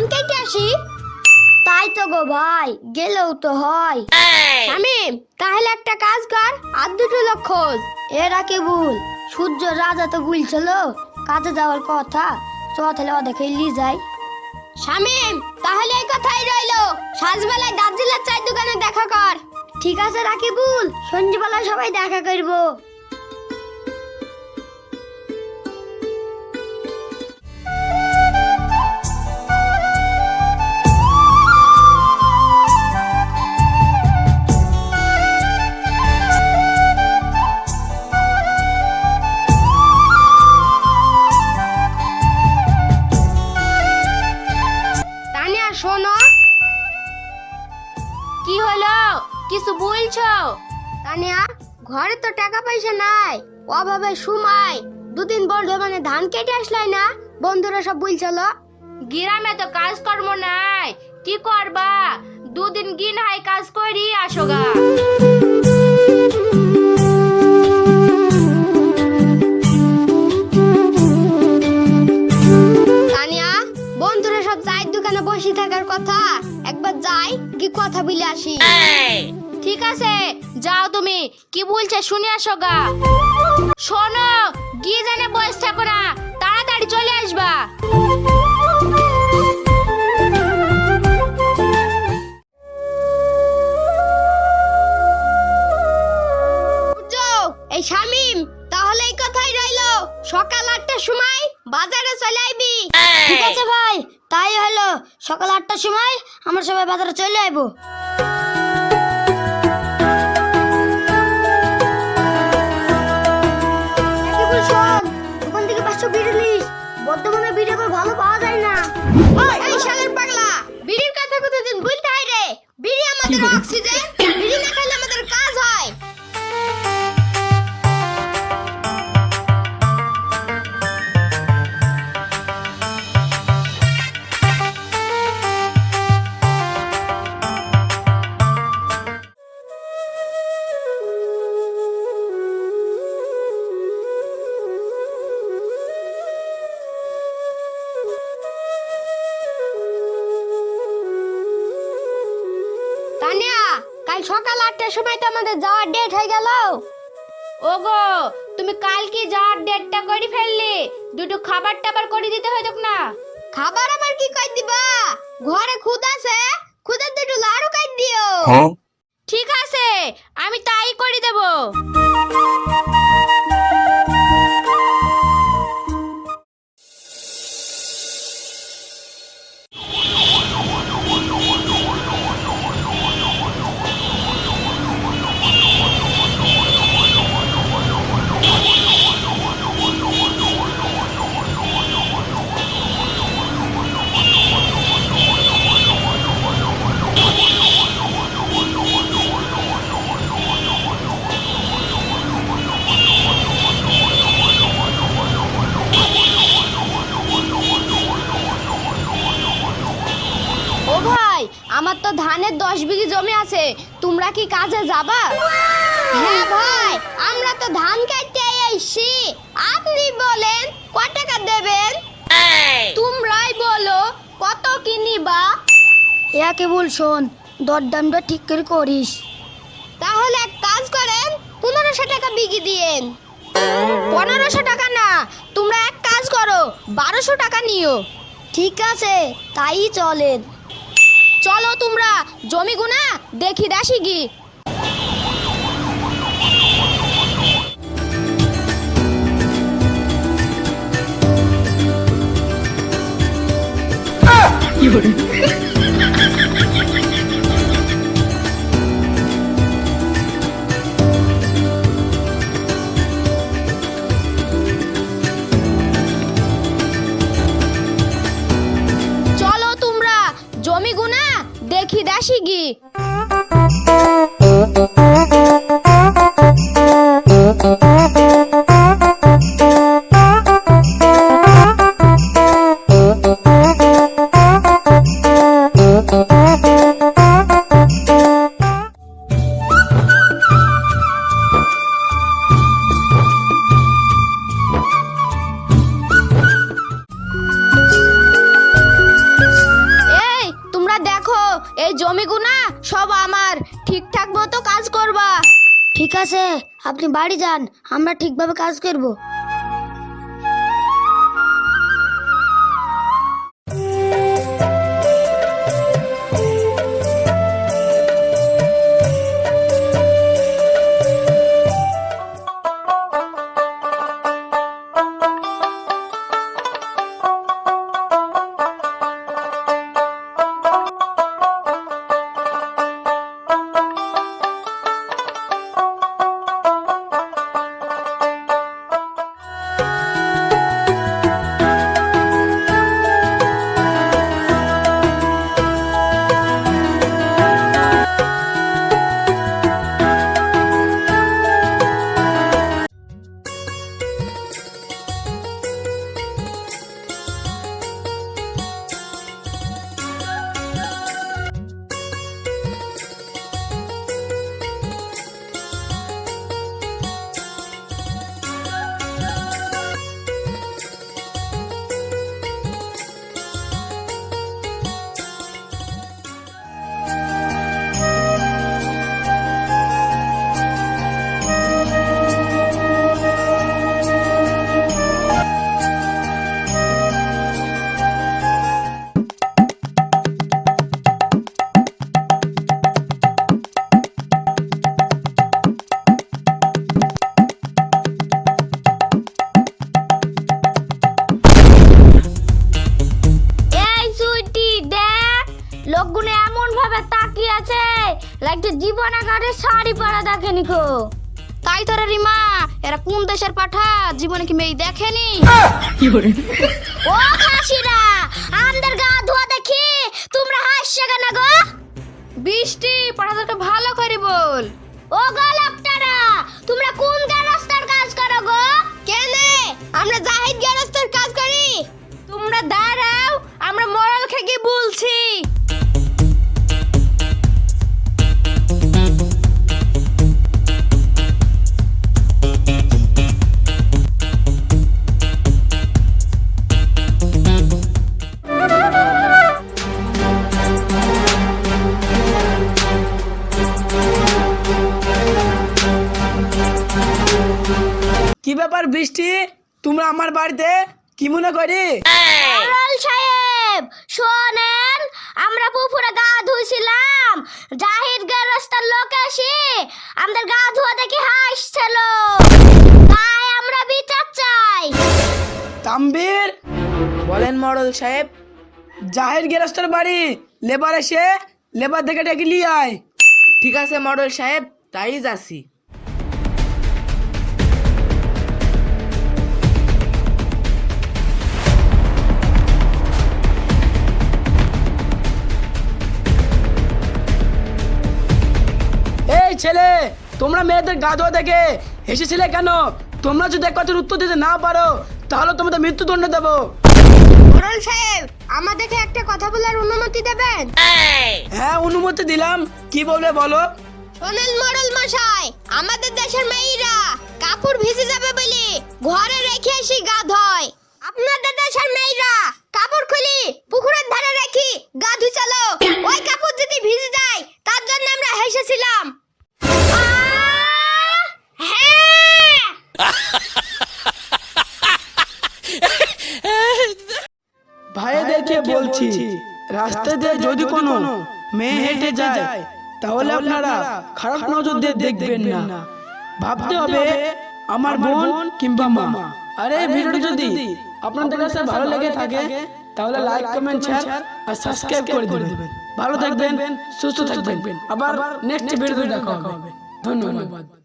ধান কেটে আসি তাই তো গো ভাই গেলেও তো হয়। শামিম তাহলে একটা কাজ কর আর দুটো লোক খোঁজ। এরা কে ভুল? সূর্য রাজা তো বলছিল কাজে যাওয়ার কথা। চ তাহলে ও দেখে লি যাই। শামিম তাহলে এই কথাই রইল। সাজবেলায় দার্জিলার চায়ের দোকানে দেখা কর। ঠিক আছে রাকিবুল? সঞ্জীবেলা সবাই দেখা করব। টাকা নাই, অভাবে সময় দুদিন বর্ধমানে ধান কেটে আসলাই না, বন্ধুরা সব বলছিল গ্রামে তো কাজকর্ম নাই, কি করবা? দুদিন গিন হাই কাজ করি আসোগা বন্ধুরা সব চায়ের দোকানে বসে থাকার কথা, একবার যাই কি কথা বলে আসি। ঠিক আছে, যাও তুমি। কি বলছে শুনে আসো গা। শোনো, গিয়ে জানে বয়স থাকো না তাড়াতাড়ি চলে আসবা। না শালার পাগলা বিড়ির কথা কোথাদিন বলতে হয় রে। বিড়ি আমাদের অক্সিজেন আটটার সময় তো আমাদের যাওয়ার ডেট হয়ে গেল। ওগো তুমি কালকে যাওয়ার ডেটটা করে ফেললে। দুটো খাবার টাবার করে দিতে হতো না। খাবার আবার কি কই দিবা? ঘরে খুদ আছে খুদের দুটো লাড়ু কাই দিও। ঠিক আছে আমি তাই করে দেবো ও ভাই আমার তো ধানের দশ বিঘি জমি আছে তোমরা কি কাজে যাবা? হ্যাঁ ভাই আমরা তো ধান কাটতে আইছি আপনি বলেন কত টাকা দেবেন? তোমরাই বলো কত কি নিবা একে বল শোন দরদামটা ঠিক করে করিস। তাহলে এক কাজ করেন পনেরোশো টাকা বিঘি দিয়েন। পনেরোশো টাকা না তোমরা এক কাজ করো বারোশো টাকা নিও। ঠিক আছে তাই চলেন। চলো তোমরা জমি গুনা দেখি দাসি গি চলো দেখি দাসি গি। আপনি বাড়ি যান আমরা ঠিকভাবে কাজ করব। জীবন শাড়ি পরা দেখেনি কো তাই তো রে রিমা এরা কোন দেশের পাঠা? জীবনে কি মেয়ে দেখেনি? ও খাসিরা আমাদের গা ধোয়া দেখি তোমরা হাসছে কেন গো? বৃষ্টি পাঠাদেরকে ভালো করে বল। ও গো লোকটারা তোমরা কোন রাস্তার কাজ করো গো? কেনে? আমরা জাহিদ রাস্তার কাজ করি। তোমরা দাঁড়াও আমরা মরাল খেয়ে কি ব্যাপার বৃষ্টি? তোমরা আমার বাড়িতে কি মনে করি? মোড়ল সাহেব শোনেন আমরা পুকুরে গা ধুইছিলাম। জাহিদ রাস্তার লোক এসে আমাদের গা ধোয়া দেখি হাসছিল। তাই আমরা বিচার চাই। তাম্বির বলেন মডল সাহেব জাহের গেরস্তের বাড়ি লেবার এসে লেবার দেখে ডেকে নিয়ে আয়। ঠিক আছে মডেল সাহেব তাই যাচ্ছি। তোমরা মেয়েদের গা ধোয়া দেখে এসেছিলে কেন? তোমরা যদি এক কথার উত্তর দিতে না পারো তাহলে তোমাদের মৃত্যুদণ্ড দেবো। মোড়ল সাহেব আমাদেরকে একটা কথা বলার অনুমতি দেবেন? হ্যাঁ অনুমতি দিলাম। কি বলবে বলো? শোনেন মোড়ল মশাই আমাদের দেশের মেয়েরা কাপড় ভিজে যাবে বলে ঘরে রেখে এসে গা ধয়। আপনাদের দেশের মেয়েরা কাপড় খুলি পুকুরের ধারে রেখি গা ধুই তাহলে আপনারা খারাপ নজর দিয়ে দেখবেন না। ভাবতে হবে আমার বোন কিংবা মা। আরে ভিডিওটি যদি আপনাদের কাছে ভালো লেগে থাকে তাহলে লাইক কমেন্ট শেয়ার আর সাবস্ক্রাইব করে দিবেন। ভালো থাকবেন সুস্থ থাকবেন। আবার নেক্সট ভিডিওতে দেখা হবে। ধন্যবাদ।